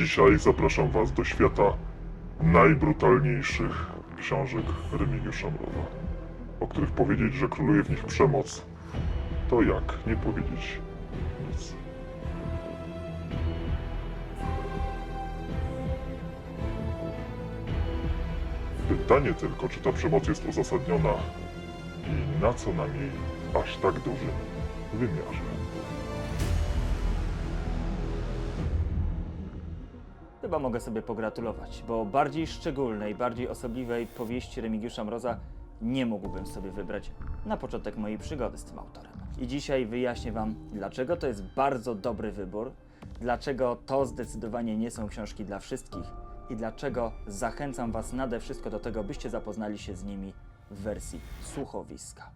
Dzisiaj zapraszam Was do świata najbrutalniejszych książek Remigiusza Mroza, o których powiedzieć, że króluje w nich przemoc, to jak nie powiedzieć nic. Pytanie tylko, czy ta przemoc jest uzasadniona i na co nam jej aż tak dużym wymiarze. Chyba mogę sobie pogratulować, bo bardziej szczególnej, bardziej osobliwej powieści Remigiusza Mroza nie mógłbym sobie wybrać na początek mojej przygody z tym autorem. I dzisiaj wyjaśnię Wam, dlaczego to jest bardzo dobry wybór, dlaczego to zdecydowanie nie są książki dla wszystkich i dlaczego zachęcam Was nade wszystko do tego, byście zapoznali się z nimi w wersji słuchowiska.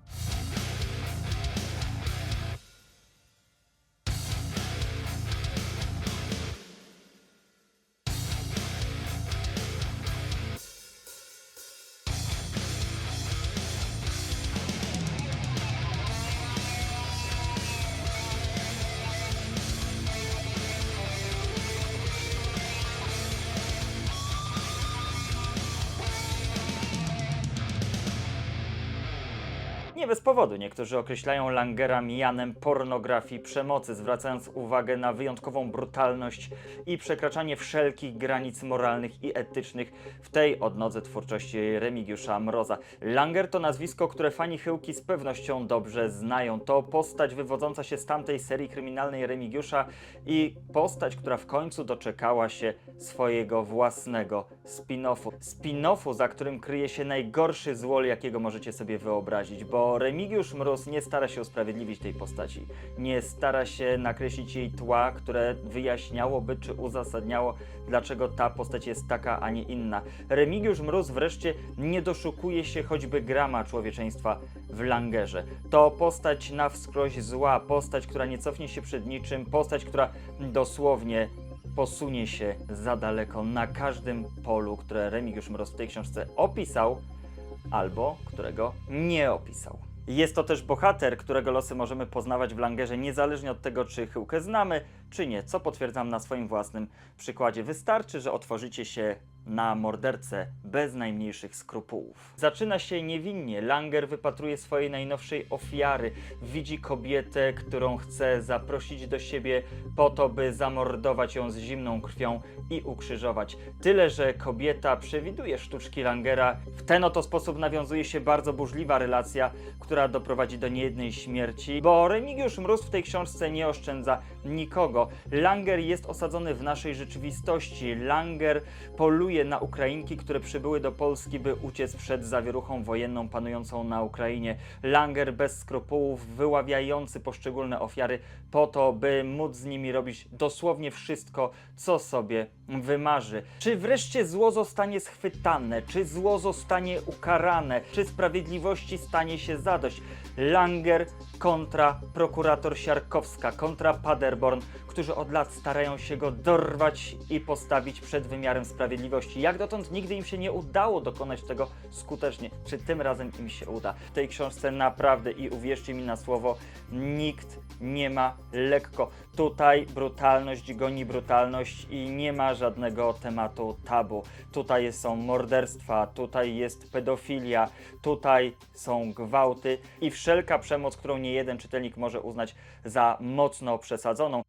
Nie bez powodu niektórzy określają Langera mianem pornografii przemocy, zwracając uwagę na wyjątkową brutalność i przekraczanie wszelkich granic moralnych i etycznych w tej odnodze twórczości Remigiusza Mroza. Langer to nazwisko, które fani Chyłki z pewnością dobrze znają. To postać wywodząca się z tamtej serii kryminalnej Remigiusza i postać, która w końcu doczekała się swojego własnego spin-offu. Spin-offu, za którym kryje się najgorszy złol, jakiego możecie sobie wyobrazić, bo Remigiusz Mróz nie stara się usprawiedliwić tej postaci. Nie stara się nakreślić jej tła, które wyjaśniałoby czy uzasadniało, dlaczego ta postać jest taka, a nie inna. Remigiusz Mróz wreszcie nie doszukuje się choćby grama człowieczeństwa w Langerze. To postać na wskroś zła, postać, która nie cofnie się przed niczym, postać, która dosłownie posunie się za daleko na każdym polu, które Remigiusz Mróz w tej książce opisał, albo którego nie opisał. Jest to też bohater, którego losy możemy poznawać w Langerze niezależnie od tego, czy Chyłkę znamy, czy nie, co potwierdzam na swoim własnym przykładzie. Wystarczy, że otworzycie się na mordercę bez najmniejszych skrupułów. Zaczyna się niewinnie. Langer wypatruje swojej najnowszej ofiary. Widzi kobietę, którą chce zaprosić do siebie po to, by zamordować ją z zimną krwią i ukrzyżować. Tyle, że kobieta przewiduje sztuczki Langera. W ten oto sposób nawiązuje się bardzo burzliwa relacja, która doprowadzi do niejednej śmierci, bo Remigiusz Mróz w tej książce nie oszczędza nikogo. Langer jest osadzony w naszej rzeczywistości. Langer poluje na Ukrainki, które przybyły do Polski, by uciec przed zawieruchą wojenną panującą na Ukrainie. Langer bez skrupułów, wyławiający poszczególne ofiary po to, by móc z nimi robić dosłownie wszystko, co sobie wymarzy. Czy wreszcie zło zostanie schwytane? Czy zło zostanie ukarane? Czy sprawiedliwości stanie się zadość? Langer kontra prokurator Siarkowska, kontra Paderborn, którzy od lat starają się go dorwać i postawić przed wymiarem sprawiedliwości. Jak dotąd nigdy im się nie udało dokonać tego skutecznie. Czy tym razem im się uda? W tej książce naprawdę i uwierzcie mi na słowo, nikt nie ma lekko. Tutaj brutalność goni brutalność i nie ma żadnego tematu tabu. Tutaj są morderstwa, tutaj jest pedofilia, tutaj są gwałty i wszelka przemoc, którą nie jeden czytelnik może uznać za mocno przesadzoną.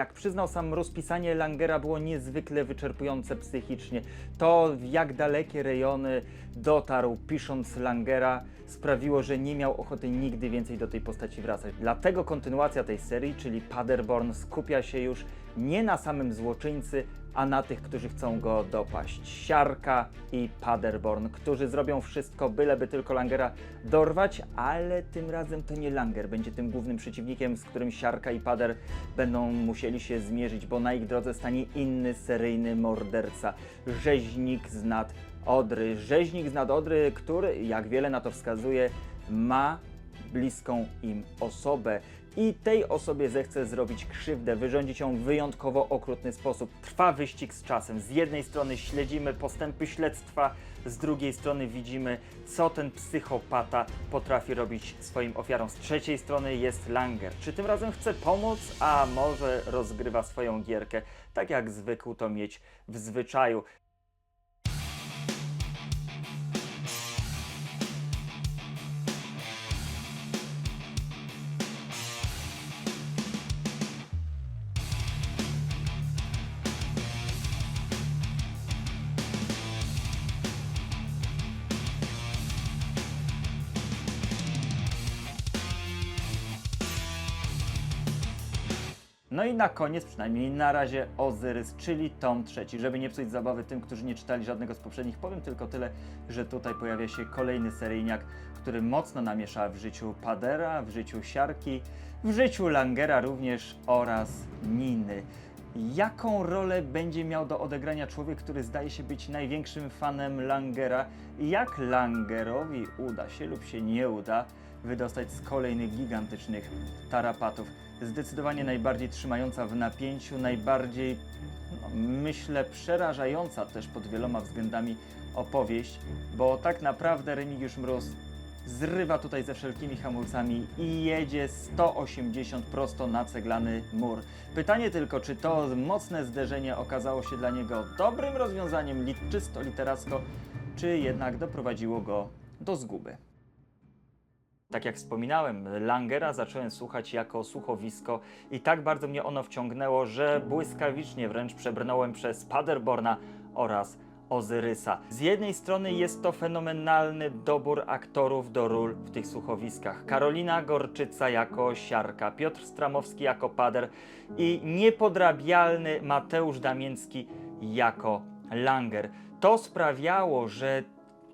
Jak przyznał sam Mróz, pisanie Langera było niezwykle wyczerpujące psychicznie. To, w jak dalekie rejony dotarł pisząc Langera, sprawiło, że nie miał ochoty nigdy więcej do tej postaci wracać. Dlatego kontynuacja tej serii, czyli Paderborn, skupia się już nie na samym złoczyńcy, a na tych, którzy chcą go dopaść. Siarka i Paderborn, którzy zrobią wszystko, byleby tylko Langera dorwać, ale tym razem to nie Langer będzie tym głównym przeciwnikiem, z którym Siarka i Pader będą musieli się zmierzyć, bo na ich drodze stanie inny seryjny morderca, rzeźnik z nad Odry. Rzeźnik z nad Odry, który, jak wiele na to wskazuje, ma bliską im osobę i tej osobie zechce zrobić krzywdę, wyrządzić ją w wyjątkowo okrutny sposób. Trwa wyścig z czasem. Z jednej strony śledzimy postępy śledztwa, z drugiej strony widzimy, co ten psychopata potrafi robić swoim ofiarom. Z trzeciej strony jest Langer. Czy tym razem chce pomóc, a może rozgrywa swoją gierkę, tak jak zwykł to mieć w zwyczaju. No i na koniec, przynajmniej na razie, Ozyrys, czyli tom trzeci. Żeby nie psuć zabawy tym, którzy nie czytali żadnego z poprzednich, powiem tylko tyle, że tutaj pojawia się kolejny seryjniak, który mocno namiesza w życiu Padera, w życiu Siarki, w życiu Langera również oraz Niny. Jaką rolę będzie miał do odegrania człowiek, który zdaje się być największym fanem Langera? Jak Langerowi uda się lub się nie uda wydostać z kolejnych gigantycznych tarapatów? Zdecydowanie najbardziej trzymająca w napięciu, najbardziej, no, myślę, przerażająca też pod wieloma względami opowieść, bo tak naprawdę Remigiusz Mróz zrywa tutaj ze wszelkimi hamulcami i jedzie 180 prosto na ceglany mur. Pytanie tylko, czy to mocne zderzenie okazało się dla niego dobrym rozwiązaniem czysto literacko, czy jednak doprowadziło go do zguby. Tak jak wspominałem, Langera zacząłem słuchać jako słuchowisko i tak bardzo mnie ono wciągnęło, że błyskawicznie wręcz przebrnąłem przez Paderborna oraz Ozyrysa. Z jednej strony jest to fenomenalny dobór aktorów do ról w tych słuchowiskach. Karolina Gorczyca jako Siarka, Piotr Stramowski jako Pader i niepodrabialny Mateusz Damięcki jako Langer. To sprawiało, że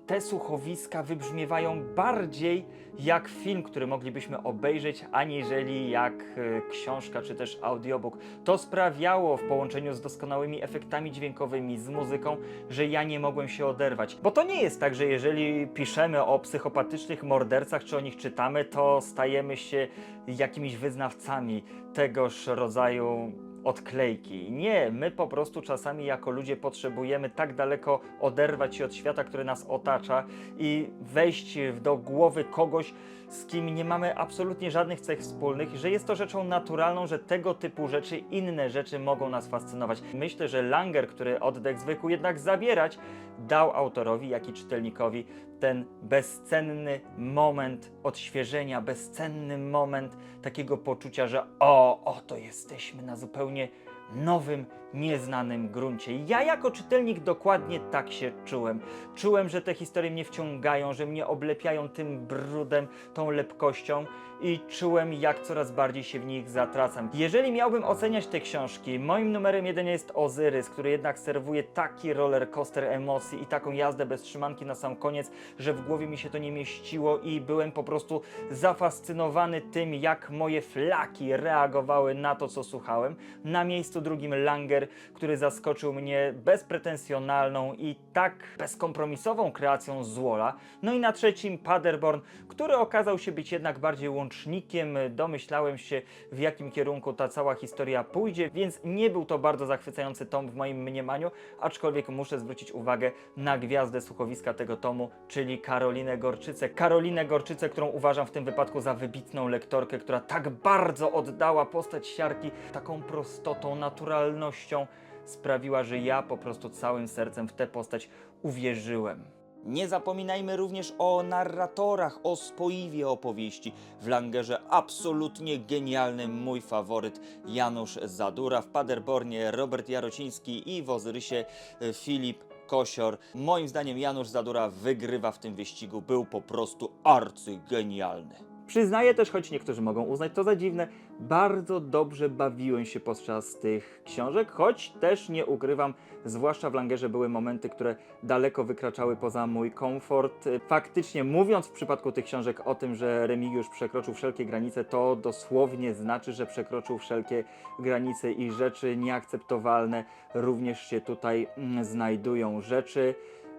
te słuchowiska wybrzmiewają bardziej jak film, który moglibyśmy obejrzeć, aniżeli jak e, książka czy też audiobook. To sprawiało w połączeniu z doskonałymi efektami dźwiękowymi, z muzyką, że ja nie mogłem się oderwać. Bo to nie jest tak, że jeżeli piszemy o psychopatycznych mordercach, czy o nich czytamy, to stajemy się jakimiś wyznawcami tegoż rodzaju odklejki. Nie, my po prostu czasami jako ludzie potrzebujemy tak daleko oderwać się od świata, który nas otacza i wejść do głowy kogoś, z kim nie mamy absolutnie żadnych cech wspólnych, że jest to rzeczą naturalną, że tego typu rzeczy, inne rzeczy mogą nas fascynować. Myślę, że Langer, który oddech zwykł jednak zabierać, dał autorowi, jak i czytelnikowi ten bezcenny moment odświeżenia, bezcenny moment takiego poczucia, że o, oto jesteśmy na zupełnie nowym, nieznanym gruncie. Ja jako czytelnik dokładnie tak się czułem. Czułem, że te historie mnie wciągają, że mnie oblepiają tym brudem, tą lepkością i czułem, jak coraz bardziej się w nich zatracam. Jeżeli miałbym oceniać te książki, moim numerem jeden jest Ozyrys, który jednak serwuje taki roller coaster emocji i taką jazdę bez trzymanki na sam koniec, że w głowie mi się to nie mieściło i byłem po prostu zafascynowany tym, jak moje flaki reagowały na to, co słuchałem. Na miejscu drugim Langer, który zaskoczył mnie bezpretensjonalną i tak bezkompromisową kreacją Zwola. No i na trzecim Paderborn, który okazał się być jednak bardziej łącznikiem. Domyślałem się, w jakim kierunku ta cała historia pójdzie, więc nie był to bardzo zachwycający tom w moim mniemaniu, aczkolwiek muszę zwrócić uwagę na gwiazdę słuchowiska tego tomu, czyli Karolinę Gorczycę. Karolinę Gorczycę, którą uważam w tym wypadku za wybitną lektorkę, która tak bardzo oddała postać siarki taką prostotą, naturalnością, sprawiła, że ja po prostu całym sercem w tę postać uwierzyłem. Nie zapominajmy również o narratorach, o spoiwie opowieści. W Langerze absolutnie genialny mój faworyt Janusz Zadura, w Paderbornie Robert Jarociński i w Ozyrysie e, Filip Kosior. Moim zdaniem Janusz Zadura wygrywa w tym wyścigu, był po prostu arcygenialny. Przyznaję też, choć niektórzy mogą uznać to za dziwne, bardzo dobrze bawiłem się podczas tych książek, choć też nie ukrywam, zwłaszcza w Langerze były momenty, które daleko wykraczały poza mój komfort. Faktycznie mówiąc w przypadku tych książek o tym, że Remigiusz przekroczył wszelkie granice, to dosłownie znaczy, że przekroczył wszelkie granice i rzeczy nieakceptowalne również się tutaj mm, znajdują. Rzeczy,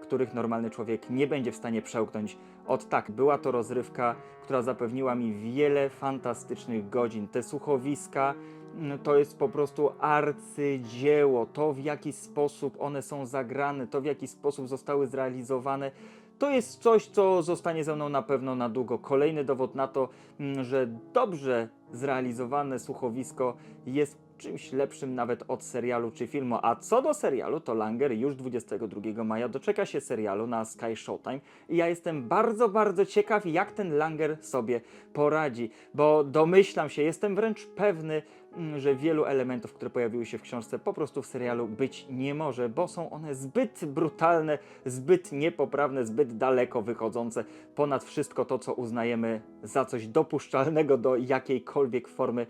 których normalny człowiek nie będzie w stanie przełknąć. Od tak, była to rozrywka, która zapewniła mi wiele fantastycznych godzin. Te słuchowiska mm, to jest po prostu arcydzieło. To, w jaki sposób one są zagrane, to, w jaki sposób zostały zrealizowane, to jest coś, co zostanie ze mną na pewno na długo. Kolejny dowód na to, mm, że dobrze zrealizowane słuchowisko jest czymś lepszym nawet od serialu czy filmu. A co do serialu, to Langer już 22 maja doczeka się serialu na Sky Showtime i ja jestem bardzo, bardzo ciekaw, jak ten Langer sobie poradzi, bo domyślam się, jestem wręcz pewny, że wielu elementów, które pojawiły się w książce, po prostu w serialu być nie może, bo są one zbyt brutalne, zbyt niepoprawne, zbyt daleko wychodzące ponad wszystko to, co uznajemy za coś dopuszczalnego do jakiejkolwiek formy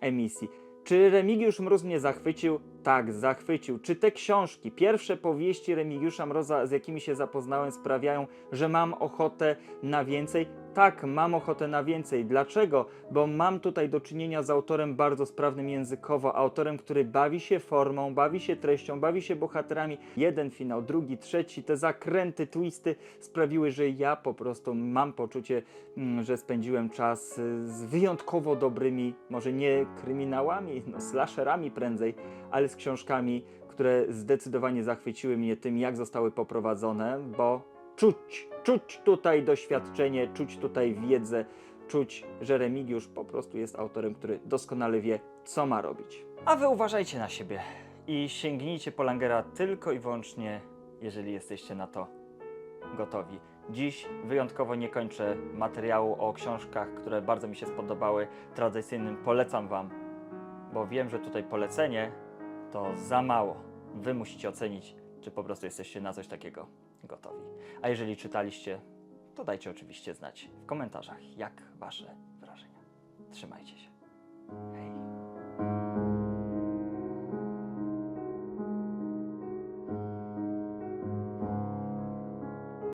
emisji. Czy Remigiusz Mróz mnie zachwycił? Tak, zachwycił. Czy te książki, pierwsze powieści Remigiusza Mroza, z jakimi się zapoznałem, sprawiają, że mam ochotę na więcej? Tak, mam ochotę na więcej. Dlaczego? Bo mam tutaj do czynienia z autorem bardzo sprawnym językowo, autorem, który bawi się formą, bawi się treścią, bawi się bohaterami. Jeden finał, drugi, trzeci, te zakręty, twisty sprawiły, że ja po prostu mam poczucie, mm, że spędziłem czas y, z wyjątkowo dobrymi, może nie kryminałami, no slasherami prędzej, ale z książkami, które zdecydowanie zachwyciły mnie tym, jak zostały poprowadzone, bo czuć, czuć tutaj doświadczenie, czuć tutaj wiedzę, czuć, że Remigiusz po prostu jest autorem, który doskonale wie, co ma robić. A wy uważajcie na siebie i sięgnijcie po Langera tylko i wyłącznie, jeżeli jesteście na to gotowi. Dziś wyjątkowo nie kończę materiału o książkach, które bardzo mi się spodobały. Tradycyjnym polecam Wam, bo wiem, że tutaj polecenie to za mało. Wy musicie ocenić, czy po prostu jesteście na coś takiego gotowi. A jeżeli czytaliście, to dajcie oczywiście znać w komentarzach, jak Wasze wrażenia. Trzymajcie się. Hej.